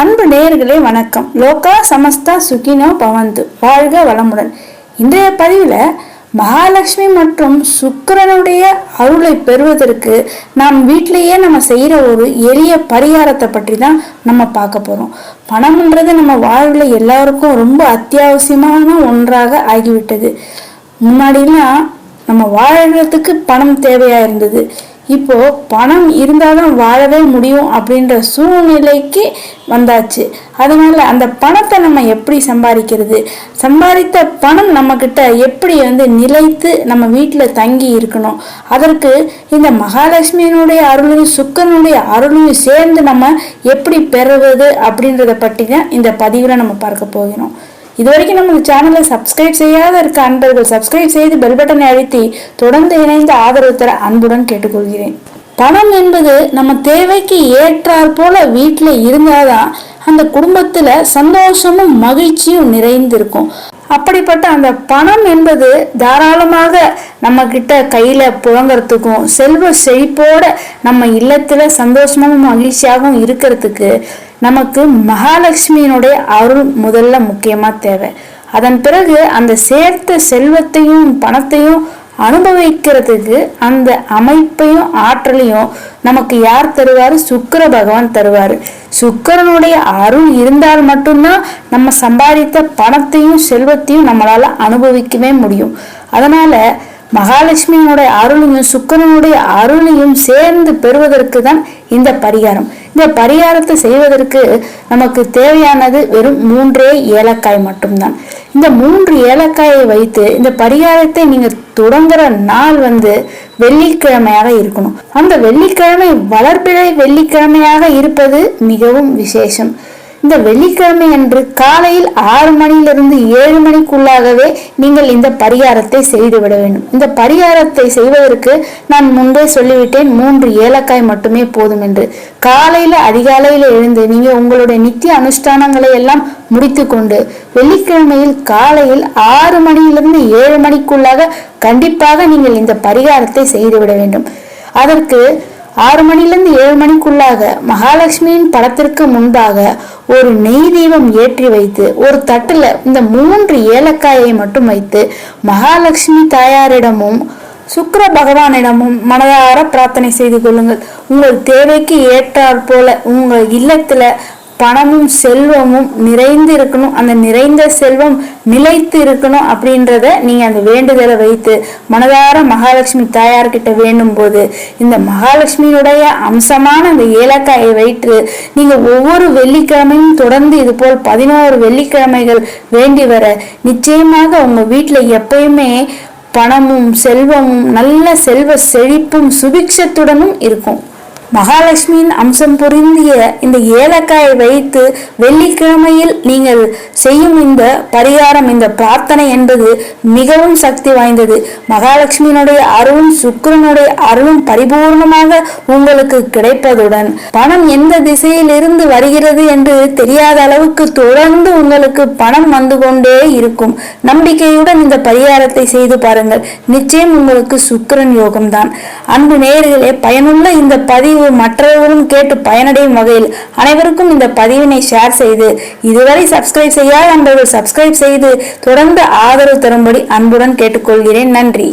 அன்பு நேயர்களே வணக்கம். லோகா சமஸ்தா சுகினோ பவந்து. வாழ்க வளமுடன். இன்றைய பதிவில் மகாலட்சுமி மற்றும் சுக்கிரனுடைய அருளை பெறுவதற்கு நாம் வீட்டிலேயே நம்ம செய்கிற ஒரு எளிய பரிகாரத்தை பற்றி தான் நம்ம பார்க்க போகிறோம் பணம்ன்றது நம்ம வாழ்வில் எல்லாருக்கும் ரொம்ப அத்தியாவசியமான ஒன்றாக ஆகிவிட்டது. முன்னாடிலாம் நம்ம வாழறதுக்கு பணம் தேவையாக இருந்தது. இப்போ பணம் இருந்தாதான் வாழவே முடியும் அப்படின்ற சூழ்நிலைக்கு வந்தாச்சு. அதனால அந்த பணத்தை நம்ம எப்படி சம்பாதிக்கிறது? சம்பாதித்த பணம் நம்மக்கிட்ட எப்படி வந்து நிலைத்து நம்ம வீட்டில் தங்கி இருக்கணும்? அதற்கு இந்த மகாலட்சுமியினுடைய அருளையும் சுக்கனுடைய அருளையும் சேர்ந்து நம்ம எப்படி பெறுவது அப்படின்றத பற்றி தான் இந்த பதிவில் நம்ம பார்க்க போகிறோம். இது வரைக்கும் நம்ம சேனலை சப்ஸ்கிரைப் செய்யாத இருக்க அன்பர்கள் சப்ஸ்கிரைப் செய்து பெல் பட்டனை அழுத்தி தொடர்ந்து இணைந்து ஆதரவு தர அன்புடன் கேட்டுக்கொள்கிறேன். பணம் என்பது நம்ம தேவைக்கு ஏற்றாற் போல வீட்டில் இருந்தாதான் அந்த குடும்பத்தில் சந்தோஷமும் மகிழ்ச்சியும் நிறைந்திருக்கும். அப்படிப்பட்ட அந்த பணம் என்பது தாராளமாக நம்ம கிட்ட கையில புழங்குறதுக்கும் செல்வ செழிப்போட நம்ம இல்லத்துல சந்தோஷமாகவும் மகிழ்ச்சியாகவும் இருக்கிறதுக்கு நமக்கு மகாலட்சுமியினுடைய அருள் முதல்ல முக்கியமாக தேவை. அதன் பிறகு அந்த சேர்த்த செல்வத்தையும் பணத்தையும் அனுபவிக்கிறதுக்கு அந்த அமைப்பையும் ஆற்றலையும் நமக்கு யார் தருவார்? சுக்கர பகவான் தருவார். சுக்கரனுடைய அருள் இருந்தால் மட்டும்தான் நம்ம சம்பாதித்த பணத்தையும் செல்வத்தையும் நம்மளால் அனுபவிக்கவே முடியும். அதனால் மகாலட்சுமியினுடைய அருளையும் சுக்கரனுடைய அருளையும் சேர்ந்து பெறுவதற்கு தான் இந்த பரிகாரம். இந்த பரிகாரத்தை செய்வதற்கு நமக்கு தேவையானது வெறும் மூன்றே ஏலக்காய் மட்டும்தான். இந்த மூன்று ஏலக்காயை வைத்து இந்த பரிகாரத்தை நீங்க தொடங்குற நாள் வந்து வெள்ளிக்கிழமையாக இருக்கணும். அந்த வெள்ளிக்கிழமை வளர்பிழை வெள்ளிக்கிழமையாக இருப்பது மிகவும் விசேஷம். இந்த வெள்ளிக்கிழமை அன்று காலையில் ஆறு மணியிலிருந்து ஏழு மணிக்குள்ளாகவே நீங்கள் இந்த பரிகாரத்தை செய்துவிட வேண்டும். இந்த பரிகாரத்தை செய்வதற்கு நான் முன்பே சொல்லிவிட்டேன் மூன்று ஏலக்காய் மட்டுமே போதும் என்று. காலையில அதிகாலையில் எழுந்து நீங்க உங்களுடைய நித்திய அனுஷ்டானங்களை எல்லாம் முடித்து கொண்டு வெள்ளிக்கிழமையில் காலையில் ஆறு மணியிலிருந்து ஏழு மணிக்குள்ளாக கண்டிப்பாக நீங்கள் இந்த பரிகாரத்தை செய்துவிட வேண்டும். அதற்கு ஆறு மணிலிருந்து ஏழு மணிக்குள்ளாக மகாலட்சுமியின் படத்திற்கு முன்பாக ஒரு நெய் தீபம் ஏற்றி வைத்து ஒரு தட்டில் இந்த மூன்று ஏலக்காயை மட்டும் வைத்து மகாலட்சுமி தாயாரிடமும் சுக்கர பகவானிடமும் மனதார பிரார்த்தனை செய்து கொள்ளுங்கள். உங்கள் தேவைக்கு ஏற்றாற் போல உங்கள் இல்லத்தில் பணமும் செல்வமும் நிறைந்து இருக்கணும். அந்த நிறைந்த செல்வம் நிலைத்து இருக்கணும் அப்படின்றத நீங்கள் அந்த வேண்டுதலை வைத்து மனதார மகாலட்சுமி தாயார்கிட்ட வேண்டும் போது இந்த மகாலட்சுமியுடைய அம்சமான அந்த ஏலக்காயை வைத்து நீங்கள் ஒவ்வொரு வெள்ளிக்கிழமையும் தொடர்ந்து இது போல் பதினோரு வெள்ளிக்கிழமைகள் வேண்டி வர நிச்சயமாக உங்கள் வீட்டில் எப்பயுமே பணமும் செல்வமும் நல்ல செல்வ செழிப்பும் சுபிக்ஷத்துடனும் இருக்கும். மகாலட்சுமியின் அம்சம் பொருந்திய இந்த ஏலக்காயை வைத்து வெள்ளிக்கிழமையில் நீங்கள் செய்யும் இந்த பரிகாரம் இந்த பிரார்த்தனை என்பது மிகவும் சக்தி வாய்ந்தது. மகாலட்சுமியினுடைய அருளும் சுக்கரனுடைய அருளும் பரிபூர்ணமாக உங்களுக்கு கிடைப்பதுடன் பணம் எந்த திசையிலிருந்து வருகிறது என்று தெரியாத அளவுக்கு தொடர்ந்து உங்களுக்கு பணம் வந்து கொண்டே இருக்கும். நம்பிக்கையுடன் இந்த பரிகாரத்தை செய்து பாருங்கள். நிச்சயம் உங்களுக்கு சுக்கரன் யோகம்தான். அன்பு நேர்களே பயனுள்ள இந்த பதிவு மற்றவர்களும் கேட்டு பயனடையும் வகையில் அனைவருக்கும் இந்த பதிவினை ஷேர் செய்து இதுவரை சப்ஸ்கிரைப் செய்யாத நண்பர்கள் சப்ஸ்கிரைப் செய்து தொடர்ந்து ஆதரவு தரும்படி அன்புடன் கேட்டுக்கொள்கிறேன். நன்றி.